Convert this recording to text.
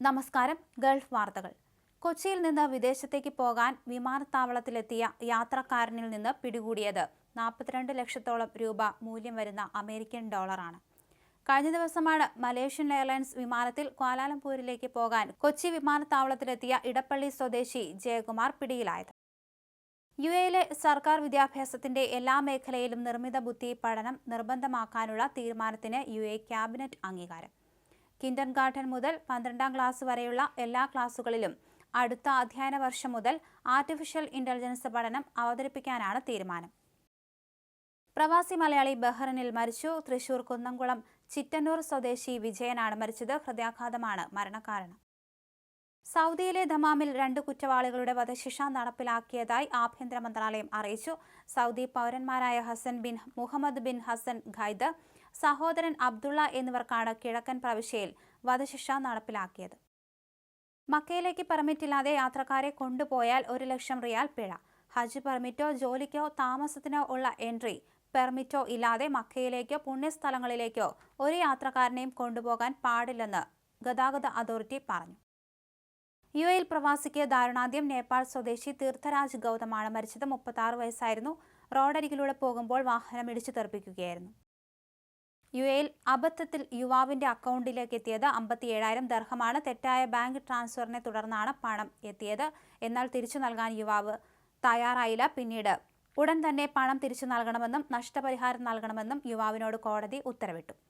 നമസ്കാരം ഗൾഫ് വാർത്തകൾ. കൊച്ചിയിൽ നിന്ന് വിദേശത്തേക്ക് പോകാൻ വിമാനത്താവളത്തിലെത്തിയ യാത്രക്കാരനിൽ നിന്ന് പിടികൂടിയത് നാൽപ്പത്തിരണ്ട് ലക്ഷത്തോളം രൂപ മൂല്യം വരുന്ന അമേരിക്കൻ ഡോളറാണ്. കഴിഞ്ഞ ദിവസമാണ് മലേഷ്യൻ എയർലൈൻസ് വിമാനത്തിൽ ക്വാലാലംപൂരിലേക്ക് പോകാൻ കൊച്ചി വിമാനത്താവളത്തിലെത്തിയ ഇടപ്പള്ളി സ്വദേശി ജയകുമാർ പിടിയിലായത്. യു എയിലെ സർക്കാർ വിദ്യാഭ്യാസത്തിന്റെ എല്ലാ മേഖലയിലും നിർമ്മിത ബുദ്ധി പഠനം നിർബന്ധമാക്കാനുള്ള തീരുമാനത്തിന് യു എ ക്യാബിനറ്റ് അംഗീകാരം. കിൻഡർ ഗാർഡൻ മുതൽ പന്ത്രണ്ടാം ക്ലാസ് വരെയുള്ള എല്ലാ ക്ലാസ്സുകളിലും അടുത്ത അധ്യയന വർഷം മുതൽ ആർട്ടിഫിഷ്യൽ ഇന്റലിജൻസ് പഠനം അവതരിപ്പിക്കാനാണ് തീരുമാനം. പ്രവാസി മലയാളി ബഹ്റിനിൽ മരിച്ചു. തൃശൂർ കുന്നംകുളം ചിറ്റന്നൂർ സ്വദേശി വിജയനാണ് മരിച്ചത്. ഹൃദയാഘാതമാണ് മരണകാരണം. സൗദിയിലെ ദമാമിൽ രണ്ട് കുറ്റവാളികളുടെ വധശിക്ഷ നടപ്പിലാക്കിയതായി ആഭ്യന്തര മന്ത്രാലയം അറിയിച്ചു. Saudi പൗരന്മാരായ Hasan bin Muhammad bin Hasan Khaid സഹോദരൻ അബ്ദുള്ള എന്നിവർക്കാണ് കിഴക്കൻ പ്രവിശ്യയിൽ വധശിക്ഷ നടപ്പിലാക്കിയത്. മക്കയിലേക്ക് പെർമിറ്റില്ലാതെ യാത്രക്കാരെ കൊണ്ടുപോയാൽ ഒരു ലക്ഷം റിയാൽ പിഴ. ഹജ്ജ് പെർമിറ്റോ ജോലിക്കോ താമസത്തിനോ ഉള്ള എൻട്രി പെർമിറ്റോ ഇല്ലാതെ മക്കയിലേക്കോ പുണ്യസ്ഥലങ്ങളിലേക്കോ ഒരു യാത്രക്കാരനെയും കൊണ്ടുപോകാൻ പാടില്ലെന്ന് ഗതാഗത അതോറിറ്റി പറഞ്ഞു. യു എയിൽ പ്രവാസിക്ക് ധാരണാദ്യം നേപ്പാൾ സ്വദേശി തീർത്ഥരാജ് ഗൗതമാണ് മരിച്ചത്. മുപ്പത്തി വയസ്സായിരുന്നു. റോഡരികിലൂടെ പോകുമ്പോൾ വാഹനം ഇടിച്ചു തെറിപ്പിക്കുകയായിരുന്നു. യു എയിൽ അബദ്ധത്തിൽ യുവാവിന്റെ അക്കൗണ്ടിലേക്ക് എത്തിയത് അമ്പത്തി ഏഴായിരം ദർഹമാണ്. തെറ്റായ ബാങ്ക് ട്രാൻസ്ഫറിനെ തുടർന്നാണ് പണം എത്തിയത്. എന്നാൽ തിരിച്ചു നൽകാൻ യുവാവ് തയ്യാറായില്ല. പിന്നീട് ഉടൻ തന്നെ പണം തിരിച്ചു നൽകണമെന്നും നഷ്ടപരിഹാരം നൽകണമെന്നും യുവാവിനോട് കോടതി ഉത്തരവിട്ടു.